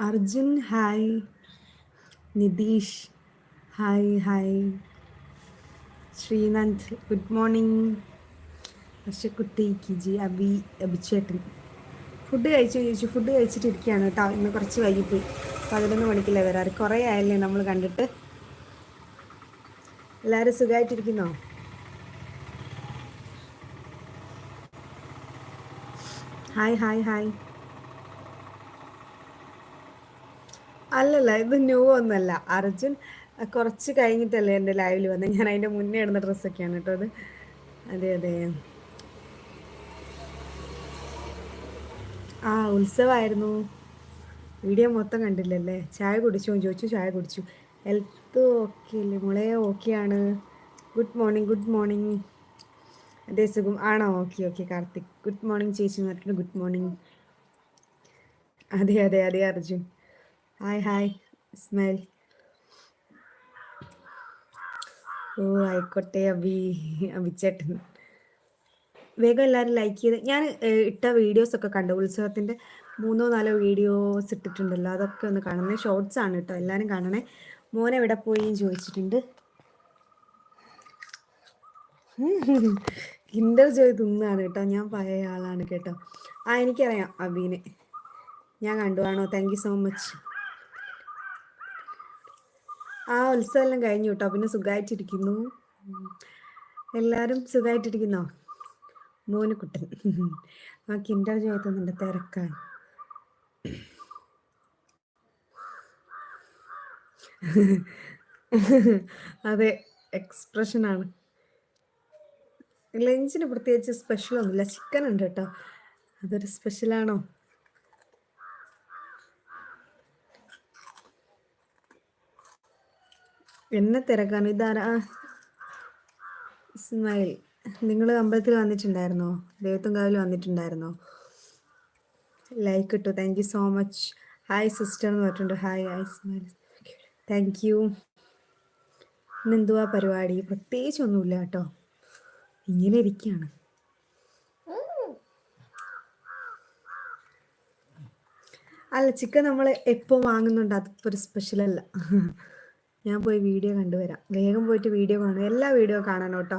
Arjun hi. Nitish hi hi. Sreenand good morning. വർഷക്കുട്ടി കിജി അബി അബിച്ചേട്ടൻ food കഴിച്ചു ചോദിച്ചു. ഫുഡ് കഴിച്ചിട്ട് ഇരിക്കുകയാണ് കേട്ടോ. ഇന്ന് കുറച്ച് വൈകിപ്പോയി. പതിനൊന്ന് മണിക്കല്ലേ വരാറ്. കുറേ ആയല്ലേ നമ്മൾ കണ്ടിട്ട്? എല്ലാവരും സുഖമായിട്ടിരിക്കുന്നോ ഹായ് ഹായ് ഹായ്. അല്ലല്ല ഇത് ന്യൂ ഒന്നല്ല. അർജുൻ കുറച്ച് കഴിഞ്ഞിട്ടല്ലേ എന്റെ ലൈവിൽ വന്നത് ഞാൻ അതിന്റെ മുന്നേ ഇടുന്ന ഡ്രസ്സൊക്കെയാണ് കേട്ടോ അത് അതെ അതെ. ആ ഉത്സവമായിരുന്നു വീഡിയോ മൊത്തം കണ്ടില്ലല്ലേ? ചായ കുടിച്ചു? ചോദിച്ചു ചായ കുടിച്ചു. ഹെൽത്ത് ഓക്കെ അല്ലേ? മോളെ ഓക്കെയാണ് ഗുഡ് മോർണിംഗ് ഗുഡ് മോർണിംഗ് അതെ സുഖം. ആണോ? Okay okay Karthik. Good morning ചേച്ചി എന്ന് ഗുഡ് മോർണിംഗ് അതെ അതെ അതെ അർജുൻ. ഹായ് ഹായ് സ്മൈൽ ഓ ആയിക്കോട്ടെ അബി അബിച്ചേട്ടൻ വേഗം എല്ലാവരും ലൈക്ക് ചെയ്ത് ഞാൻ ഇട്ട വീഡിയോസ് ഒക്കെ കണ്ടു. ഉത്സവത്തിന്റെ മൂന്നോ നാലോ വീഡിയോസ് ഇട്ടിട്ടുണ്ടല്ലോ അതൊക്കെ ഒന്ന് കാണണേ ഷോർട്സ് ആണ് കേട്ടോ എല്ലാവരും കാണണേ. മോനെ എവിടെ പോയി ചോദിച്ചിട്ടുണ്ട്. കിൻഡർ ജോയ് തിന്നാണ് കേട്ടോ ഞാൻ പഴയ ആളാണ് കേട്ടോ. ആ എനിക്കറിയാം അബീനെ ഞാൻ കണ്ടു ആണോ? താങ്ക് യു സോ മച്ച് ആ ഉത്സവം എല്ലാം കഴിഞ്ഞു കേട്ടോ പിന്നെ സുഖമായിട്ടിരിക്കുന്നു എല്ലാവരും സുഖമായിട്ടിരിക്കുന്നോ മോനുകുട്ടൻ. ആ കിൻഡർ ചോദിക്കുന്നുണ്ട് തിരക്കാൻ. അതെ എക്സ്പ്രഷനാണ്. ലഞ്ചിന് പ്രത്യേകിച്ച് സ്പെഷ്യൽ ഒന്നുമില്ല ചിക്കൻ ഉണ്ട് കേട്ടോ അതൊരു സ്പെഷ്യലാണോ? എന്നെ തിരക്കാണ് ഇതാരാ ഇസ്മായിൽ. നിങ്ങൾ അമ്പലത്തിൽ വന്നിട്ടുണ്ടായിരുന്നോ? ദേവത്തുംകാവിൽ വന്നിട്ടുണ്ടായിരുന്നോ? ലൈക്ക് ഇട്ടു. Thank you so much hi sister എന്ന് പറഞ്ഞിട്ടുണ്ട്. Hi hi Ismail. Thank you ഇന്നെന്തുവാ പരിപാടി? പ്രത്യേകിച്ച് ഒന്നുമില്ല കേട്ടോ. ഇങ്ങനെ ഇരിക്കുകയാണ്. അല്ല ചിക്കൻ നമ്മൾ എപ്പോൾ വാങ്ങുന്നുണ്ട്? അതിപ്പോൾ ഒരു സ്പെഷ്യലല്ല ഞാൻ പോയി വീഡിയോ കണ്ടുവരാം വേഗം പോയിട്ട് വീഡിയോ കാണും എല്ലാ വീഡിയോ കാണണം കേട്ടോ.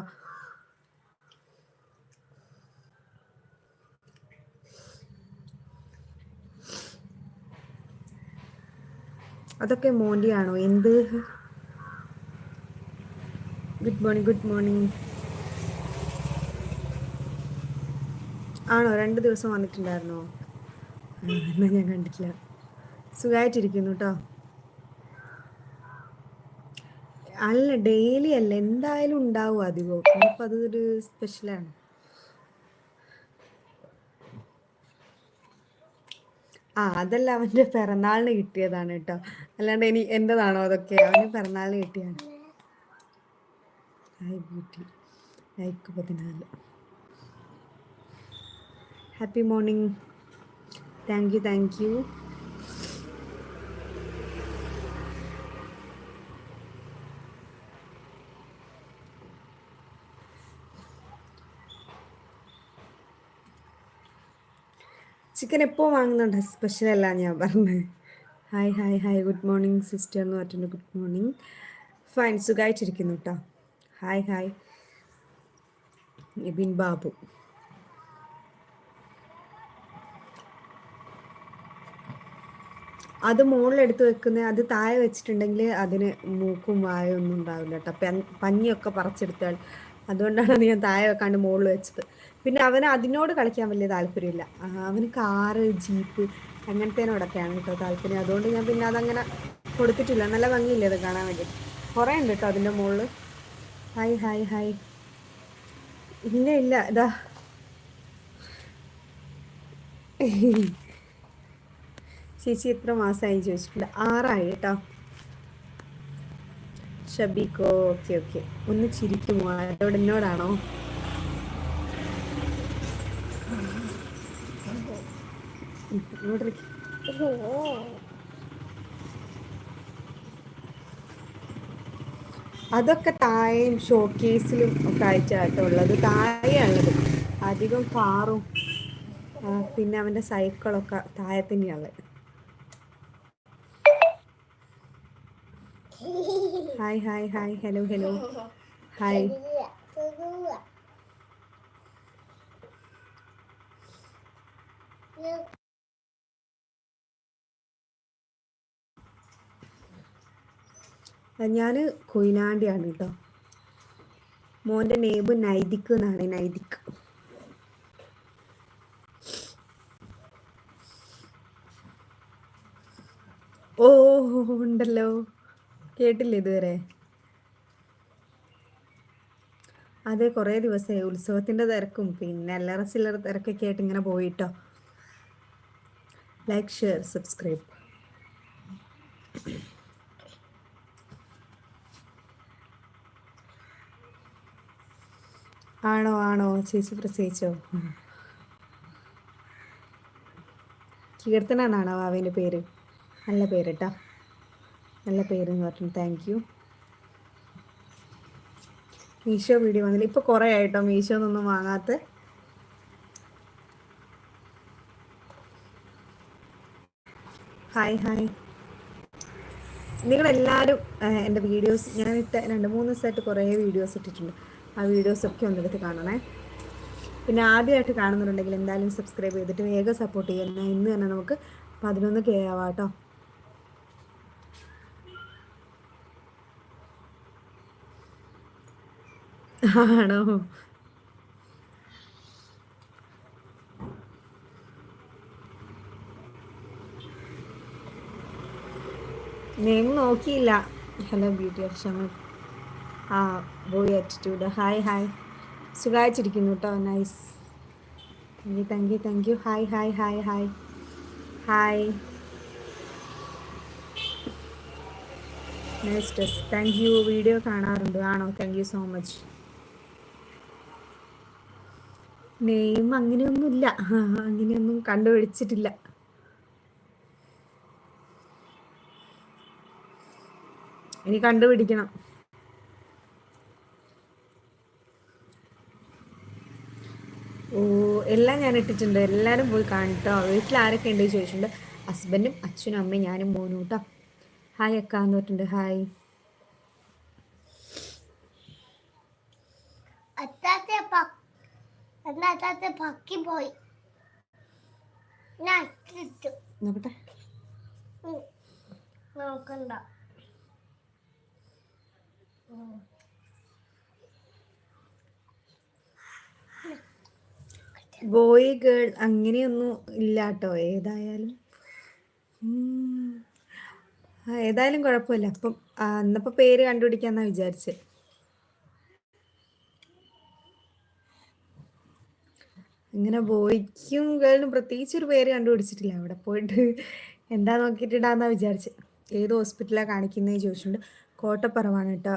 അതൊക്കെ മോണ്ടിയാണോ എന്ത്? Good morning good morning. ആണോ? രണ്ട് ദിവസം വന്നിട്ടുണ്ടായിരുന്നോ? എന്നാ ഞാൻ കണ്ടിട്ടില്ല. സുഖമായിട്ടിരിക്കുന്നു കേട്ടോ. അല്ല ഡെയിലി അല്ല. എന്തായാലും ഉണ്ടാവും അധികവും. അപ്പം അതൊരു സ്പെഷ്യലാണ് ആ അതല്ല അവന്റെ പിറന്നാളിന് കിട്ടിയതാണ് കേട്ടോ. അല്ലാണ്ട് ഇനി എന്റെതാണോ അതൊക്കെ? അവന് പിറന്നാളിന് കിട്ടിയാണ് പതിനാല്. Happy morning thank you thank you chicken എപ്പോൾ വാങ്ങുന്നുണ്ട്? സ്പെഷ്യൽ അല്ല ഞാൻ പറഞ്ഞത് hi hi hi good morning sister എന്ന് പറഞ്ഞിട്ടുണ്ട്. ഗുഡ് മോർണിംഗ് ഫൈൻ സുഖമായിട്ടിരിക്കുന്നു കേട്ടോ ഹായ് ഹായ് നിബിൻ ബാബു അത് മുകളിലെടുത്ത് വെക്കുന്ന അത് താഴെ വെച്ചിട്ടുണ്ടെങ്കിൽ അതിന് മൂക്കും വായൊന്നും ഉണ്ടാവില്ല കേട്ടോ പഞ്ഞിയൊക്കെ പറിച്ചെടുത്താൽ അതുകൊണ്ടാണ് ഞാൻ താഴെ വെക്കാണ്ട് മുകളിൽ വെച്ചത്. പിന്നെ അവന് അതിനോട് കളിക്കാൻ വലിയ താല്പര്യമില്ല. അവന് കാറ് ജീപ്പ് അങ്ങനത്തേനോടൊക്കെയാണ് കേട്ടോ താല്പര്യം. അതുകൊണ്ട് ഞാൻ പിന്നെ അതങ്ങനെ കൊടുത്തിട്ടില്ല. നല്ല ഭംഗിയില്ലേ അത് കാണാൻ വേണ്ടി. കുറേ ഉണ്ട് കേട്ടോ അതിന്റെ മുകളിൽ. Hi hi hi. ഇല്ല ഇല്ല. ഇതാ. ചേച്ചി എത്ര മാസമായി ചോദിച്ചിട്ടില്ല ആറായി കേട്ടോ. ഷബീക്കോ ഓക്കെ ഓക്കെ. ഒന്ന് ചിരിക്കുമോ അതോടെ എന്നോടാണോ? ನೋಡ್ರಿ അതൊക്കെ താഴെയും ഷോക്കേസിലും ഒക്കെ ആയിട്ടാട്ടോ ഉള്ളത്. താഴെയാണുള്ളത്. അധികം കാറും പിന്നെ അവന്റെ സൈക്കിളൊക്കെ താഴെ തന്നെയാണ് hi hi hi. Hello hello. Hi. ഞാൻ കൊയിലാണ്ടിയാണ് കേട്ടോ മോന്റെ നെയ്ബ് നൈതിക് എന്നാണ് നൈതിക്. ഓ ഉണ്ടല്ലോ. കേട്ടില്ല ഇതുവരെ? അതെ കുറേ ദിവസമായി ഉത്സവത്തിന്റെ തിരക്കും പിന്നെ അല്ലറ ചില്ലറ തിരക്കൊക്കെ ആയിട്ട് ഇങ്ങനെ പോയിട്ടോ ലൈക്ക് ഷെയർ സബ്സ്ക്രൈബ് ആണോ ആണോ? ചേച്ചി പ്രസവിച്ചോ? കീർത്തന എന്നാണോ അവന്റെ പേര്? നല്ല പേര് കേട്ടോ നല്ല പേര് എന്ന് പറഞ്ഞു താങ്ക് യു മീഷോ വീഡിയോ വന്നില്ല. ഇപ്പോൾ കുറേ ആയിട്ടോ മീഷോ ഒന്നും വാങ്ങാത്ത ഹായ് ഹായ് നിങ്ങളെല്ലാവരും എന്റെ വീഡിയോസ് ഞാൻ ഇട്ട രണ്ട് മൂന്ന് ദിവസമായിട്ട് കുറേ വീഡിയോസ് ഇട്ടിട്ടുണ്ട്. ആ വീഡിയോസൊക്കെ ഒന്നെടുത്ത് കാണണേ. പിന്നെ ആദ്യമായിട്ട് കാണുന്നുണ്ടെങ്കിൽ എന്തായാലും സബ്സ്ക്രൈബ് ചെയ്തിട്ട് വേഗം സപ്പോർട്ട് ചെയ്യുന്ന ഇന്ന് തന്നെ നമുക്ക് പതിനൊന്ന് കെ ആവാം കേട്ടോ. ആണോ? നെയിം നോക്കിയില്ല. Hello beauty Akshama. ആ ബോയ് ആറ്റിറ്റ്യൂഡ് ഹായ് ഹായ് സുഖമായിട്ടിരിക്കുന്നു കേട്ടോ nice thank you thank you thank you hi hi hi hi hi nice dress thank you video കാണാറുണ്ട്. ആണോ? Thank you so much name അങ്ങനെയൊന്നുമില്ല. അങ്ങനെയൊന്നും കണ്ടുപിടിച്ചിട്ടില്ല. ഇനി കണ്ടുപിടിക്കണം. ഓ എല്ലാം ഞാൻ ഇട്ടിട്ടുണ്ട്. എല്ലാവരും പോയി കാണിട്ടോ. വീട്ടിൽ ആരൊക്കെ ഉണ്ട് ചോദിച്ചിട്ടുണ്ട്. ഹസ്ബൻഡും അച്ഛനും അമ്മയും ഞാനും മോനും കേട്ടോ ഹായ് അക്ക എന്ന് പറഞ്ഞിട്ടുണ്ട്. ഹായ് പോയി. നോക്കട്ടെ നോക്കണ്ട. ബോയ് ഗേൾ അങ്ങനെയൊന്നും ഇല്ല കേട്ടോ ഏതായാലും ഏതായാലും കുഴപ്പമില്ല. അപ്പം അന്നപ്പോൾ പേര് കണ്ടുപിടിക്കാന്നാ വിചാരിച്ചത് ഇങ്ങനെ ബോയ്ക്കും ഗേളിനും പ്രത്യേകിച്ച് ഒരു പേര് കണ്ടുപിടിച്ചിട്ടില്ല. അവിടെ പോയിട്ട് എന്താ നോക്കിയിട്ടിടാന്നാ വിചാരിച്ചത് ഏത് ഹോസ്പിറ്റലാണ് കാണിക്കുന്നതെന്ന് ചോദിച്ചിട്ടുണ്ട് കോട്ടപ്പറമ്പാണ് കേട്ടോ.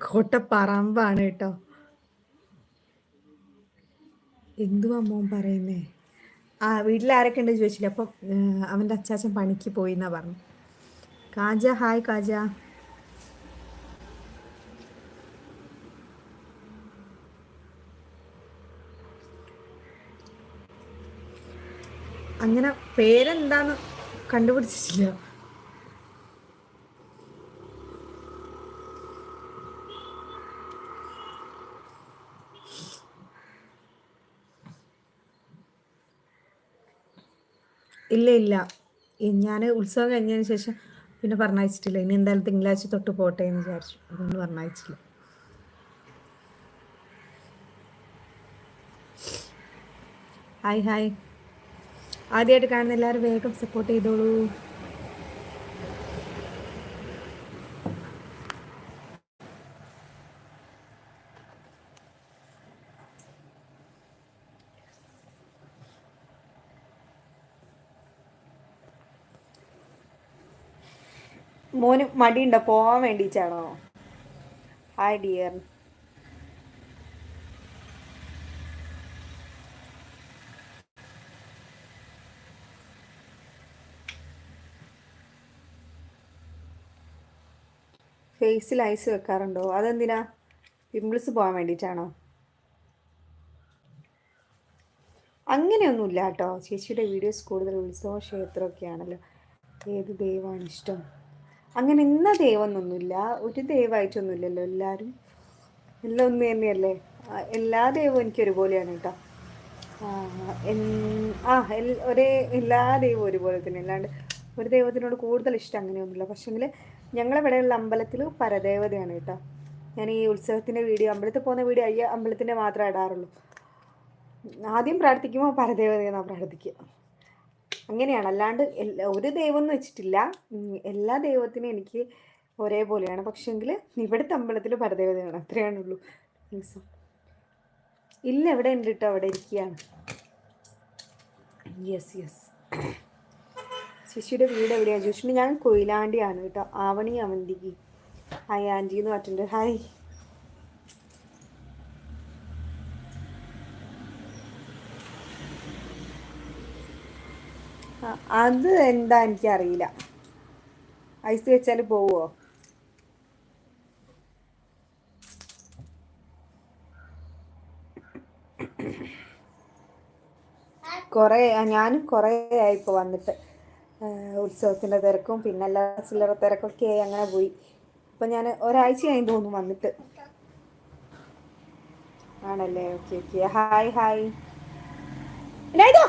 കോട്ടപ്പറമ്പാണ് കേട്ടോ. എന്തുവാ മോൻ പറയുന്നേ? ആ വീട്ടിൽ ആരൊക്കെ ഉണ്ട് ചോദിച്ചില്ല. അപ്പം അവന്റെ അച്ചാച്ചൻ പണിക്ക് പോയി എന്നാ പറഞ്ഞു. കാജ ഹായ് കാജ. അങ്ങനെ പേരെന്താന്ന് കണ്ടുപിടിച്ചിട്ടില്ല. ഇല്ല ഇല്ല. ഞാൻ ഉത്സവം കഴിഞ്ഞതിന് ശേഷം പിന്നെ പറഞ്ഞയച്ചിട്ടില്ല. ഇനി എന്തായാലും തിങ്കളാഴ്ച തൊട്ട് പോട്ടെ എന്ന് വിചാരിച്ചു. അതുകൊണ്ട് പറഞ്ഞയച്ചില്ല. Hi hi. ആദ്യമായിട്ട് കാണുന്ന എല്ലാവരും വേഗം സപ്പോർട്ട് ചെയ്തോളൂ. മോന് മടിയുണ്ടോ? പോവാൻ വേണ്ടിയിട്ടാണോ ഹായ് ഡിയർ ഫേസിൽ ഐസ് വെക്കാറുണ്ടോ? അതെന്തിനാ? പിമ്പിൾസ് പോകാൻ വേണ്ടിയിട്ടാണോ അങ്ങനെയൊന്നുമില്ല കേട്ടോ ചേച്ചിയുടെ വീഡിയോസ് കൂടുതൽ ഉത്സവ ക്ഷേത്രമൊക്കെയാണല്ലോ ഏത് ദൈവമാണ് ഇഷ്ടം അങ്ങനെ ഇന്ന ദൈവമെന്നൊന്നുമില്ല ഒരു ദൈവമായിട്ടൊന്നുമില്ലല്ലോ എല്ലാവരും എല്ലാം ഒന്ന് തന്നെയല്ലേ? എല്ലാ ദൈവവും എനിക്ക് ഒരുപോലെയാണ് കേട്ടോ. ആ, ഒരേ എല്ലാ ദൈവവും ഒരുപോലെ തന്നെ. അല്ലാണ്ട് ഒരു ദൈവത്തിനോട് കൂടുതൽ ഇഷ്ടം അങ്ങനെയൊന്നുമില്ല. പക്ഷേങ്കിൽ ഞങ്ങളിവിടെയുള്ള അമ്പലത്തിൽ പരദേവതയാണ് കേട്ടോ. ഞാൻ ഈ ഉത്സവത്തിന്റെ വീഡിയോ അമ്പലത്തിൽ പോകുന്ന വീഡിയോ അയ്യ അമ്പലത്തിന്റെ മാത്രമേ ഇടാറുള്ളൂ. ആദ്യം പ്രാർത്ഥിക്കുമ്പോൾ പരദേവതയെന്നാണ് പ്രാർത്ഥിക്കുക. അങ്ങനെയാണ്. അല്ലാണ്ട് ഒരു ദൈവം എന്ന് വെച്ചിട്ടില്ല എല്ലാ ദൈവത്തിനും എനിക്ക് ഒരേപോലെയാണ്. പക്ഷെങ്കിൽ ഇവിടുത്തെ അമ്പലത്തിൽ പരദേവതയാണ്. അത്രയാണുള്ളൂ. ദിവസം ഇല്ല എവിടെ ഉണ്ട് കേട്ടോ അവിടെ ഇരിക്കുകയാണ് യെസ് യെസ് ശശിയുടെ വീട് എവിടെയാണ് ചോദിച്ചിട്ടുണ്ട് ഞാൻ കൊയിലാണ്ടിയാണ് കേട്ടോ ആവണി അവന്തിക്ക് ഹായ് ആന്റി എന്ന് പറഞ്ഞിട്ടുണ്ട്. ഹായ് അത് എന്താ എനിക്കറിയില്ല. ഐസ് വെച്ചാൽ പോവോ? കുറേ ഞാനും കുറേ ആയി വന്നിട്ട്. ഉത്സവത്തിന്റെ തിരക്കും പിന്നെ എല്ലാ ചില്ലറ തിരക്കൊക്കെ ആയി അങ്ങനെ പോയി. ഇപ്പം ഞാൻ ഒരാഴ്ചയായി തോന്നുന്നു വന്നിട്ട്. ആണല്ലേ? Okay okay. Hi hi. ഇതോ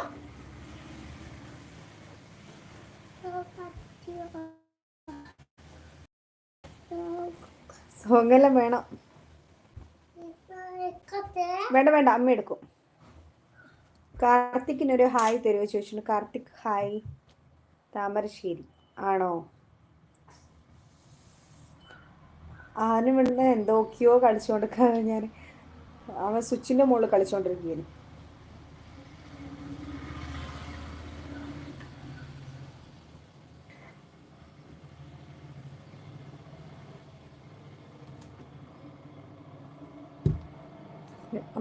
സോങ്ങെല്ലാം വേണം. വേണ്ട വേണ്ട അമ്മ എടുക്കും. കാർത്തിക്കിനൊരു ഹായ് തരുമോ ചോദിച്ചിട്ടുണ്ട്. കാർത്തിക് ഹായ്. താമരശ്ശേരി. ആണോ? ഇവിടുന്ന് എന്തൊക്കെയോ കളിച്ചുകൊണ്ട് ഞാൻ അവൻ സ്വിച്ചിന്റെ മുകളിൽ കളിച്ചുകൊണ്ടിരിക്കുകയാണ്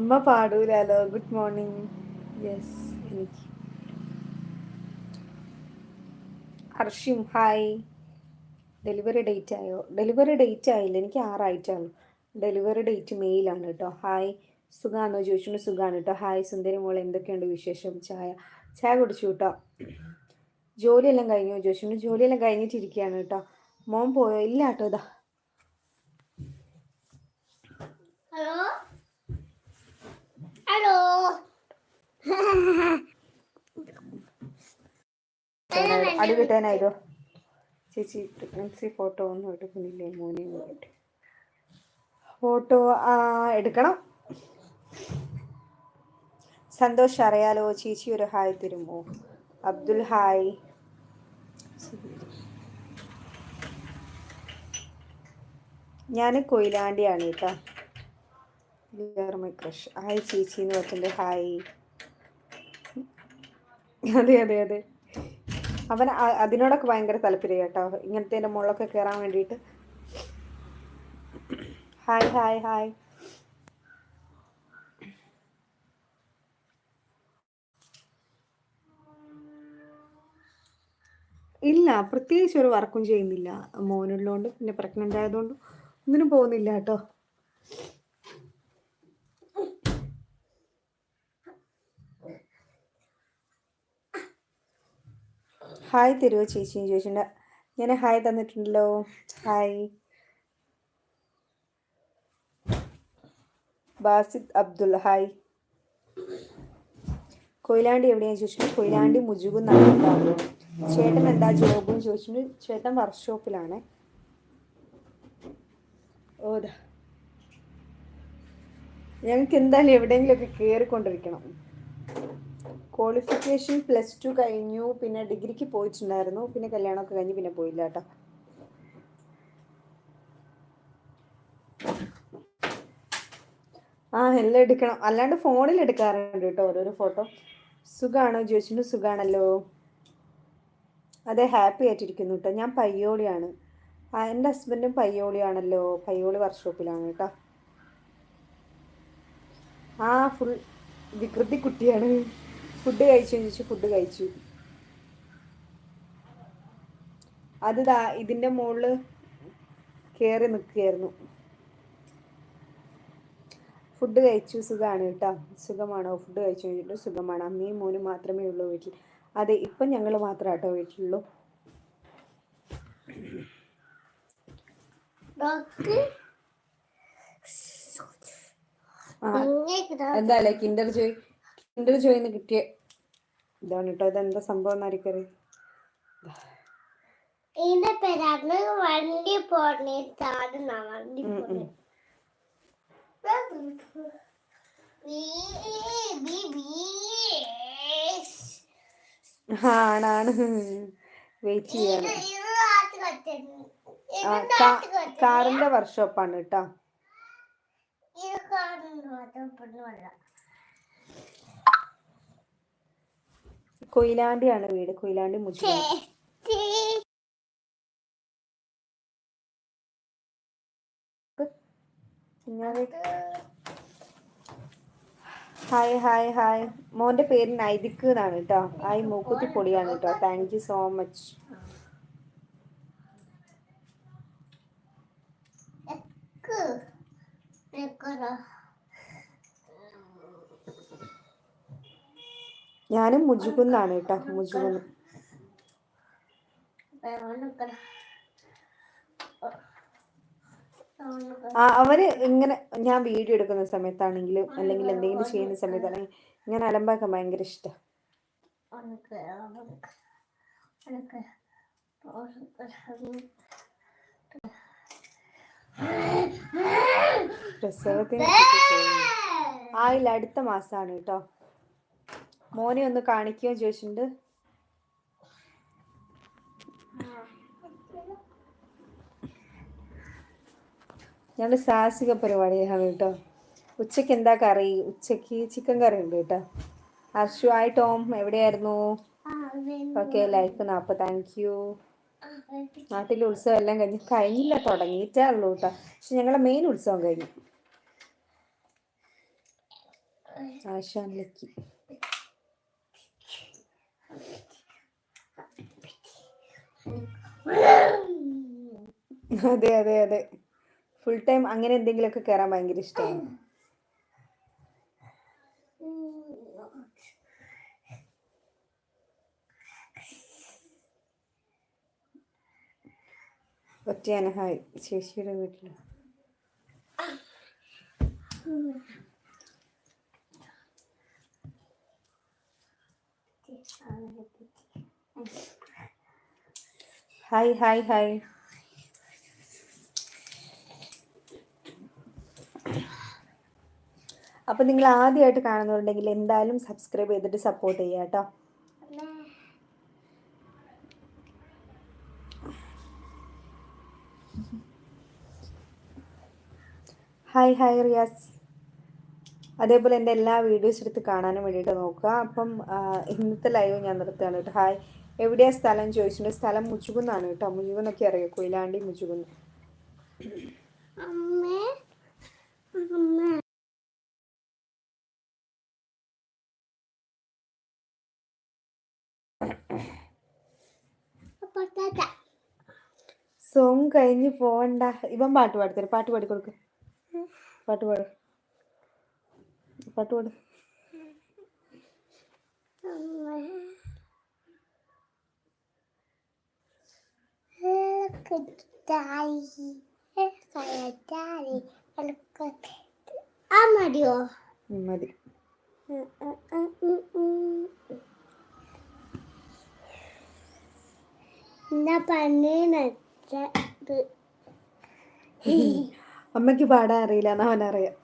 അമ്മ പാടൂലോ ഗുഡ് മോർണിംഗ് യെസ് എനിക്ക്. ഹർഷിം ഹായ് ഡെലിവറി ഡേറ്റ് ആയോ? ഡെലിവറി ഡേറ്റ് ആയില്ല. എനിക്ക് ആറായിട്ടാണ്. ഡെലിവറി ഡേറ്റ് മെയിലാണ് കേട്ടോ ഹായ് സുഖാണോ? ചോദിച്ചുകൊണ്ട് സുഖമാണ് കേട്ടോ ഹായ് സുന്ദരി മോൾ എന്തൊക്കെയുണ്ട് വിശേഷം? ചായ. ചായ കുടിച്ചു കേട്ടോ ജോലിയെല്ലാം കഴിഞ്ഞു? ചോദിച്ചുകൊണ്ട് ജോലിയെല്ലാം കഴിഞ്ഞിട്ടിരിക്കുകയാണ് കേട്ടോ മോൻ പോയോ? ഇല്ല കേട്ടോ ഇതാ. ഹലോ ഹലോ അടി കിട്ടാനായതോ? ചേച്ചി പ്രഗ്നൻസി ഫോട്ടോ ഒന്നും എടുക്കുന്നില്ലേ മോനെ വേണ്ടി ഫോട്ടോ എടുക്കണം. സന്തോഷ് അറിയാലോ ചേച്ചി ഒരു ഹായ് തരുമോ? അബ്ദുൽ ഹായ്. ഞാൻ കൊയിലാണ്ടിയാണ് കേട്ടോ. മൈ ക്രഷ് ഹായ് ചേച്ചി എന്ന് പറഞ്ഞിട്ടുണ്ട് ഹായ് അതെ അതെ അതെ. അവൻ അതിനോടൊക്കെ ഭയങ്കര താല്പര്യം കേട്ടോ. ഇങ്ങനത്തെ മുകളിലൊക്കെ കയറാൻ വേണ്ടിയിട്ട്. ഹായ് ഹായ് ഹായ് ഇല്ല പ്രത്യേകിച്ച് ഒരു വർക്കും ചെയ്യുന്നില്ല. മോനുള്ളതുകൊണ്ട് പിന്നെ പ്രഗ്നന്റ് ആയതുകൊണ്ട് ഒന്നിനും പോകുന്നില്ല കേട്ടോ. ഹായ് തരുമോ ചേച്ചിയും ചോദിച്ചിട്ടുണ്ട്. ഞാൻ ഹായ് തന്നിട്ടുണ്ടല്ലോ. ഹായ് ബാസിദ് അബ്ദുൽ ഹായ് കൊയിലാണ്ടി എവിടെയാണ് ചോദിച്ചിട്ടുണ്ട്. കൊയിലാണ്ടി മുജുബും നടക്കുന്നുണ്ടോ ചേട്ടൻ എന്താ ജോബും ചോദിച്ചിട്ടുണ്ട്. ചേട്ടൻ വർക്ക്ഷോപ്പിലാണ് ഓതാ ഞങ്ങൾക്ക് എന്തായാലും എവിടെയെങ്കിലുമൊക്കെ കയറിക്കൊണ്ടിരിക്കണം ക്വാളിഫിക്കേഷൻ പ്ലസ് ടു കഴിഞ്ഞു പിന്നെ ഡിഗ്രിക്ക് പോയിട്ടുണ്ടായിരുന്നു. പിന്നെ കല്യാണമൊക്കെ കഴിഞ്ഞ് പിന്നെ പോയില്ല കേട്ടോ. ആ എല്ലാം എടുക്കണം. അല്ലാണ്ട് ഫോണിൽ എടുക്കാറുണ്ട് കേട്ടോ ഓരോരോ ഫോട്ടോ സുഖാണോ ചോദിച്ചിട്ട് സുഖാണല്ലോ. അതെ ഹാപ്പി ആയിട്ടിരിക്കുന്നു കേട്ടോ. ഞാൻ പയ്യോളിയാണ്. ആ എന്റെ ഹസ്ബൻഡും പയ്യോളിയാണല്ലോ. പയ്യോളി വർക്ക്ഷോപ്പിലാണ് കേട്ടോ. ആ ഫുൾ വികൃതി കുട്ടിയാണ് ഫുഡ് കഴിച്ചു ചോദിച്ചു ഫുഡ് കഴിച്ചു. അത് ദാ ഇതിന്റെ മുകളിൽ കയറി നിൽക്കുകയായിരുന്നു ഫുഡ് കഴിച്ചു സുഖമാണ് കേട്ടോ. സുഖമാണോ? ഫുഡ് കഴിച്ചു കഴിഞ്ഞിട്ട് സുഖമാണ്. അമ്മയും മോനും മാത്രമേ ഉള്ളൂ വീട്ടിൽ. അതെ ഇപ്പം ഞങ്ങൾ മാത്രമേ കേട്ടോ വീട്ടിലുള്ളൂ എന്താ ആ ഇങ്ങനെ കിൻഡർ ജോയിന്ന് കിട്ടിയ. ഇതാണ് കേട്ടോ ഇതെന്താ സംഭവം എന്നായിരിക്കറിയാം ഇതിന്റെ പേരാണ് വണ്ടി പോണേ ചാടുന്ന വണ്ടി ഉം, പോണേ. ഉം. ആണാണ്. വെയിറ്റ് ചെയ്യാണ് കാറിന്റെ വർക്ക്ഷോപ്പാണ് കേട്ടോ കൊയിലാണ്ടിയാണ് വീട്. Koyilandy Muchu hi hi hi. മോന്റെ പേര് നൈതിക് എന്നാണ് കേട്ടോ. ഹായ് മൂക്കുത്തി പൊടിയാണ് കേട്ടോ. താങ്ക് യു സോ മച്ച് ഞാനും മുജുകുന്നാണ് കേട്ടോ മുജുകുന്ന്. ആ അവർ ഇങ്ങനെ ഞാൻ വീഡിയോ എടുക്കുന്ന സമയത്താണെങ്കിലും അല്ലെങ്കിൽ എന്തെങ്കിലും ചെയ്യുന്ന സമയത്താണെങ്കിൽ ഇങ്ങനെ അലമ്പാക്കാൻ ഭയങ്കര ഇഷ്ട. പ്രസവത്തിന് ആയില്ല അടുത്ത മാസമാണ് കേട്ടോ. മോനെ ഒന്ന് കാണിക്കുകയോ ചോദിച്ചിട്ടുണ്ട് ഞങ്ങളുടെ സാഹസിക പരിപാടിയാണ് കേട്ടോ. ഉച്ചയ്ക്ക് എന്താ കറി? ഉച്ചയ്ക്ക് ചിക്കൻ കറി ഉണ്ട് കേട്ടോ. ഹർഷു ആയി ടോം എവിടെയായിരുന്നു? ഓക്കെ ലൈഫ് നാപ്പ താങ്ക് യു. നാട്ടിലെ ഉത്സവം എല്ലാം കഴിഞ്ഞ് കഴിഞ്ഞില്ല തുടങ്ങിയിട്ടേ ഉള്ളൂ കേട്ടോ. പക്ഷെ ഞങ്ങളുടെ മെയിൻ ഉത്സവം കഴിഞ്ഞു. ആശാനിലേക്ക് അതെ അതെ അതെ. ഫുൾ ടൈം അങ്ങനെ എന്തെങ്കിലുമൊക്കെ കയറാൻ ഭയങ്കര ഇഷ്ടമാണ് ഒറ്റയാണ്. ഹായ്. ചേച്ചിയുടെ വീട്ടിൽ ഹായ് ഹായ് ഹായ്. അപ്പോൾ നിങ്ങൾ ആദ്യമായിട്ട് കാണുന്നുണ്ടെങ്കിൽ എന്തായാലും സബ്സ്ക്രൈബ് ചെയ്തിട്ട് സപ്പോർട്ട് ചെയ്യുക കേട്ടോ. Hi hi Riyas. അതേപോലെ എന്റെ എല്ലാ വീഡിയോസ് എടുത്ത് കാണാനും വേണ്ടിയിട്ട് നോക്കുക. അപ്പം ഇന്നത്തെ ലൈവ് ഞാൻ നിർത്തുകയാണ് കേട്ടോ. ഹായ്. എവിടെയാ സ്ഥലം ചോദിച്ചിട്ടുണ്ട്? സ്ഥലം മുച്ചുകുന്നാണ് കേട്ടോ. മുജുകുന്നൊക്കെ അറിയോ? കൊയിലാണ്ടി പൊട്ടാറ്റ സോങ് കഴിഞ്ഞ് പോവണ്ട. ഇവൻ പാട്ട് പാടിത്തരും. പാട്ട് പാടി കൊടുക്ക്. പാട്ട് പാട്. പാട്ട് പാട്. അമ്മേ. ആ മതിയോ മതി അമ്മയ്ക്ക് പാടാൻ അറിയില്ല എന്നാ അവനറിയാം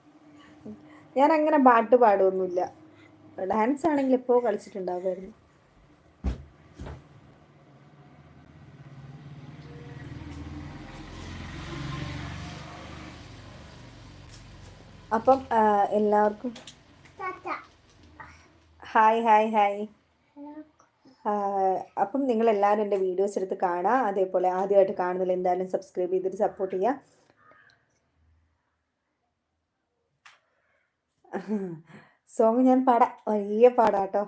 ഞാൻ അങ്ങനെ പാട്ട് പാടുമൊന്നുമില്ല ഡാൻസ് ആണെങ്കിൽ എപ്പോ കളിച്ചിട്ടുണ്ടാവുമായിരുന്നു. അപ്പം എല്ലാവർക്കും ഹായ് ഹായ് ഹായ്. അപ്പം നിങ്ങൾ എല്ലാവരും എന്റെ വീഡിയോസ് എടുത്ത് കാണാം. അതേപോലെ ആദ്യമായിട്ട് കാണുന്നതിൽ എന്തായാലും സബ്സ്ക്രൈബ് ചെയ്തിട്ട് സപ്പോർട്ട് ചെയ്യുക സോങ് ഞാൻ പാടാം വലിയ പാടാട്ടോ.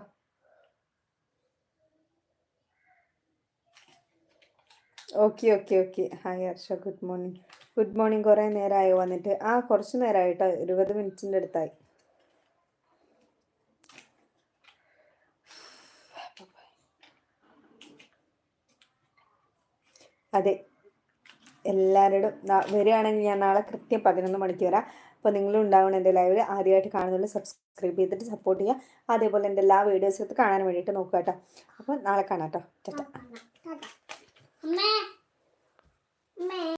Okay okay okay hi Harsha good morning good morning കുറേ നേരമായി വന്നിട്ട്. ആ കുറച്ച് നേരമായിട്ടോ ഇരുപത് മിനിറ്റിന്റെ അടുത്തായി. അതെ എല്ലാവരോടും വരികയാണെങ്കിൽ ഞാൻ നാളെ കൃത്യം പതിനൊന്ന് മണിക്ക് വരാം. അപ്പോൾ നിങ്ങളും ഉണ്ടാവണം എന്റെ ലൈവിൽ. ആദ്യമായിട്ട് കാണുന്നതിൽ സബ്സ്ക്രൈബ് ചെയ്തിട്ട് സപ്പോർട്ട് ചെയ്യുക. അതേപോലെ എന്റെ എല്ലാ വീഡിയോസും കാണാൻ വേണ്ടിയിട്ട് നോക്കുക കേട്ടോ. അപ്പോൾ നാളെ കാണാം കേട്ടോ.